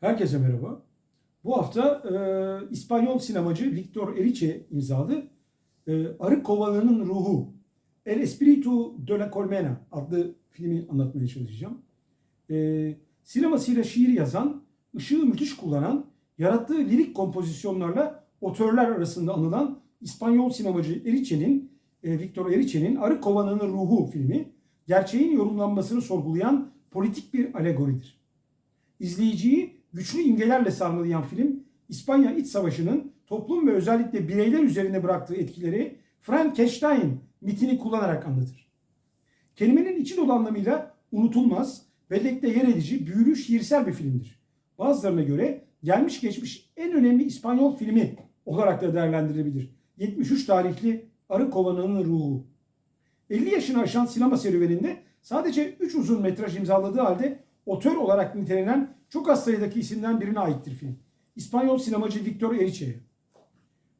Herkese merhaba. Bu hafta e, İspanyol sinemacı Victor Erice imzalı e, Arı Kovanı'nın Ruhu El Espíritu de la Colmena adlı filmi anlatmaya çalışacağım. E, sinemasıyla şiir yazan, ışığı müthiş kullanan, yarattığı lirik kompozisyonlarla otörler arasında anılan İspanyol sinemacı Erice'nin, e, Victor Erice'nin Arı Kovanı'nın Ruhu filmi, gerçeğin yorumlanmasını sorgulayan politik bir alegoridir. İzleyiciyi güçlü imgelerle sarmalayan film, İspanya İç Savaşı'nın toplum ve özellikle bireyler üzerine bıraktığı etkileri Frankenstein mitini kullanarak anlatır. Kelimenin içi dolu anlamıyla unutulmaz, bellekte yer edici, büyülü şiirsel bir filmdir. Bazılarına göre gelmiş geçmiş en önemli İspanyol filmi olarak da değerlendirilebilir. 73 tarihli Arı Kovanı'nın Ruhu. 50 yaşını aşan sinema serüveninde sadece 3 uzun metraj imzaladığı halde otör olarak nitelenen çok az sayıdaki isimden birine aittir film. İspanyol sinemacı Victor Erice'ye.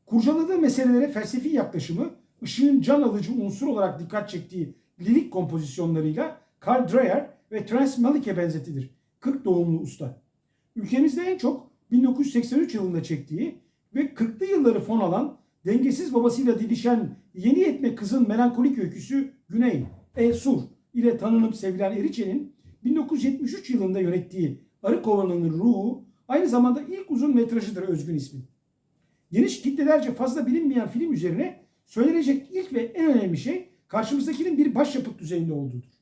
Kurcaladığı meselelere felsefi yaklaşımı, ışığın can alıcı unsur olarak dikkat çektiği lirik kompozisyonlarıyla Karl Dreyer ve Terence Malick'e benzetilir. 40 doğumlu usta. Ülkemizde en çok 1983 yılında çektiği ve 40'lı yılları fon alan, dengesiz babasıyla didişen yeni yetme kızın melankolik öyküsü Güney, El Sur ile tanınıp sevilen Erice'nin 1973 yılında yönettiği Arı Kovanı'nın Ruhu aynı zamanda ilk uzun metrajıdır özgün ismi. Geniş kitlelerce fazla bilinmeyen film üzerine söylenecek ilk ve en önemli şey karşımızdakinin bir başyapıt düzeyinde olduğudur.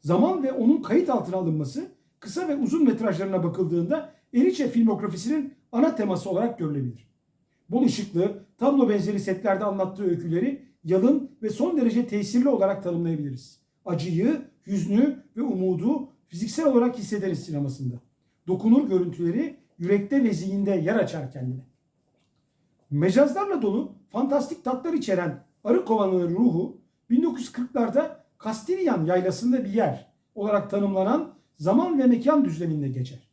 Zaman ve onun kayıt altına alınması kısa ve uzun metrajlarına bakıldığında Erice filmografisinin ana teması olarak görülebilir. Bol ışıklı, tablo benzeri setlerde anlattığı öyküleri yalın ve son derece tesirli olarak tanımlayabiliriz. Acıyı, hüznü ve umudu fiziksel olarak hissederiz sinemasında. Dokunur görüntüleri yürekte ve zihinde yer açar kendine. Mecazlarla dolu fantastik tatlar içeren Arı Kovanı'nın ruhu 1940'larda Kastilyan yaylasında bir yer olarak tanımlanan zaman ve mekan düzleminde geçer.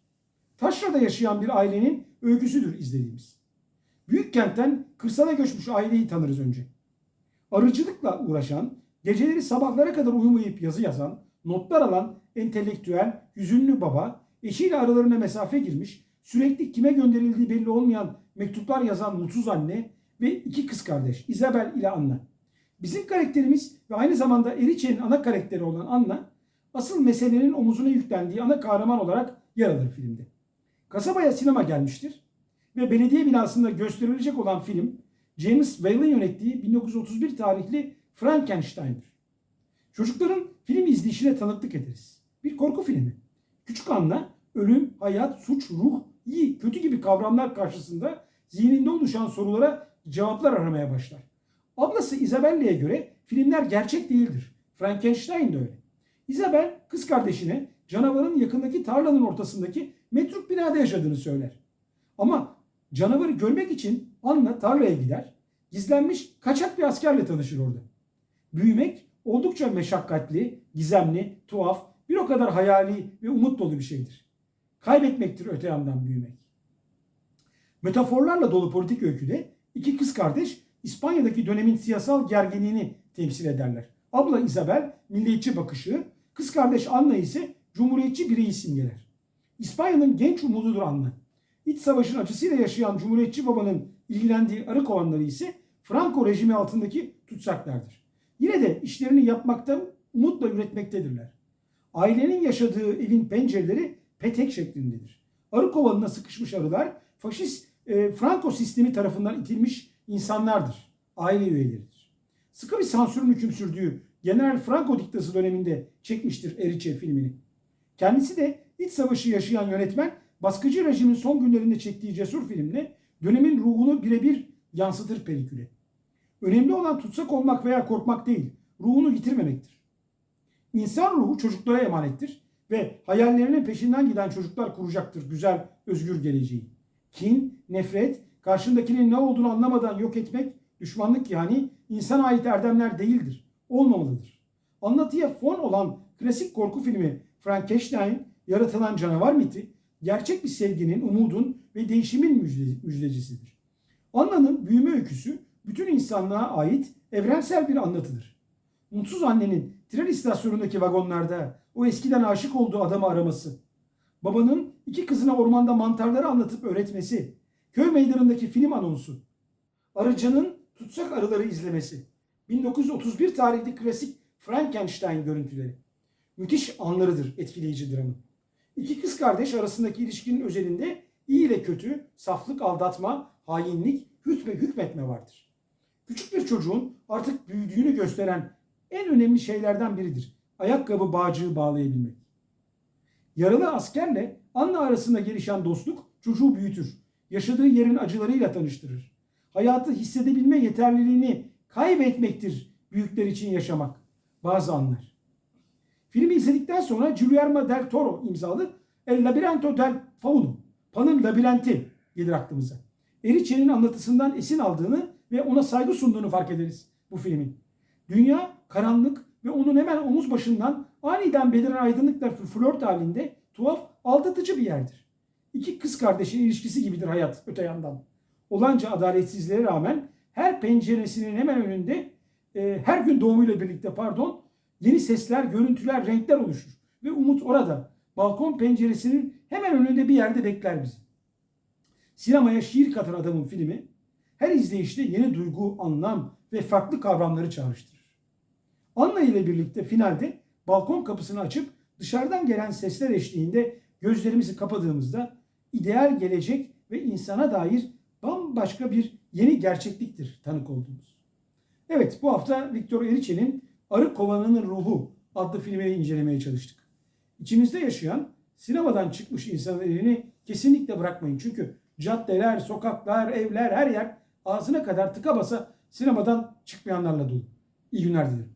Taşra'da yaşayan bir ailenin öyküsüdür izlediğimiz. Büyük kentten kırsala göçmüş aileyi tanırız önce. Arıcılıkla uğraşan, geceleri sabahlara kadar uyumayıp yazı yazan, notlar alan entelektüel, hüzünlü baba, eşiyle aralarına mesafe girmiş, sürekli kime gönderildiği belli olmayan mektuplar yazan mutsuz anne ve iki kız kardeş Isabel ile Anna. Bizim karakterimiz ve aynı zamanda Erice'nin ana karakteri olan Anna, asıl meselenin omuzuna yüklendiği ana kahraman olarak yer alır filmde. Kasabaya sinema gelmiştir ve belediye binasında gösterilecek olan film James Whale'ın yönettiği 1931 tarihli Frankenstein'dir. Çocukların film izleyişine tanıklık ederiz. Bir korku filmi. Küçük Anna ölüm, hayat, suç, ruh, iyi, kötü gibi kavramlar karşısında zihninde oluşan sorulara cevaplar aramaya başlar. Ablası Isabelle'ye göre filmler gerçek değildir. Frankenstein de öyle. Isabel kız kardeşine canavarın yakındaki tarlanın ortasındaki metruk binada yaşadığını söyler. Ama canavarı görmek için Anna tarlaya gider. Gizlenmiş kaçak bir askerle tanışır orada. Büyümek oldukça meşakkatli, gizemli, tuhaf, bir o kadar hayali ve umut dolu bir şeydir. Kaybetmektir öte yandan büyümek. Metaforlarla dolu politik öyküde iki kız kardeş İspanya'daki dönemin siyasal gerginliğini temsil ederler. Abla Isabel milliyetçi bakışı, kız kardeş Anna ise cumhuriyetçi bireyi simgeler. İspanya'nın genç umududur Anna. İç savaşın acısıyla yaşayan cumhuriyetçi babanın ilgilendiği arı kovanları ise Franco rejimi altındaki tutsaklardır. Yine de işlerini yapmakta umutla üretmektedirler. Ailenin yaşadığı evin pencereleri petek şeklindedir. Arı kovanına sıkışmış arılar faşist e, Franco sistemi tarafından itilmiş insanlardır. Aile üyeleridir. Sıkı bir sansürün hüküm sürdüğü General Franco diktası döneminde çekmiştir Erice filmini. Kendisi de iç savaşı yaşayan yönetmen baskıcı rejimin son günlerinde çektiği cesur filmle dönemin ruhunu birebir yansıtır peliküle. Önemli olan tutsak olmak veya korkmak değil, ruhunu yitirmemektir. İnsan ruhu çocuklara emanettir ve hayallerinin peşinden giden çocuklar kuracaktır güzel, özgür geleceği. Kin, nefret, karşındakinin ne olduğunu anlamadan yok etmek, düşmanlık yani insana ait erdemler değildir, olmamalıdır. Anlatıya fon olan klasik korku filmi Frankenstein, yaratılan canavar miti, gerçek bir sevginin, umudun ve değişimin müjde- müjdecisidir. Anna'nın büyüme öyküsü bütün insanlığa ait evrensel bir anlatıdır. Mutsuz annenin tren istasyonundaki vagonlarda o eskiden aşık olduğu adamı araması, babanın iki kızına ormanda mantarları anlatıp öğretmesi, köy meydanındaki film anonsu, arıcının tutsak arıları izlemesi, 1931 tarihli klasik Frankenstein görüntüleri. Müthiş anlarıdır etkileyici dramın. İki kız kardeş arasındaki ilişkinin özelinde iyi ile kötü, saflık, aldatma, hainlik, hükme, hükmetme vardır. Küçük bir çocuğun artık büyüdüğünü gösteren en önemli şeylerden biridir. Ayakkabı bağcığı bağlayabilmek. Yaralı askerle Anna arasında gelişen dostluk çocuğu büyütür. Yaşadığı yerin acılarıyla tanıştırır. Hayatı hissedebilme yeterliliğini kaybetmektir büyükler için yaşamak. Bazı anlar. Filmi izledikten sonra Guillermo del Toro imzalı El Labirinto del Fauno, Pan'ın Labirenti gelir aklımıza. Eriçe'nin anlatısından esin aldığını ve ona saygı sunduğunu fark ederiz bu filmin. Dünya karanlık ve onun hemen omuz başından aniden beliren aydınlıkla flört halinde tuhaf, aldatıcı bir yerdir. İki kız kardeşin ilişkisi gibidir hayat öte yandan. Olanca adaletsizliğe rağmen her penceresinin hemen önünde e, her gün doğumuyla birlikte pardon yeni sesler, görüntüler, renkler oluşur. Ve umut orada. Balkon penceresinin hemen önünde bir yerde bekler bizi. Sinemaya şiir katan adamın filmi her izleyişte yeni duygu, anlam ve farklı kavramları çağrıştırır. Anna ile birlikte finalde balkon kapısını açıp dışarıdan gelen sesler eşliğinde gözlerimizi kapadığımızda ideal gelecek ve insana dair bambaşka bir yeni gerçekliktir tanık olduğumuz. Evet bu hafta Victor Erice'nin Arı Kovanı'nın Ruhu adlı filmini incelemeye çalıştık. İçimizde yaşayan sinemadan çıkmış insanın elini kesinlikle bırakmayın. Çünkü caddeler, sokaklar, evler her yer ağzına kadar tıka basa sinemadan çıkmayanlarla dolu. İyi günler dilerim.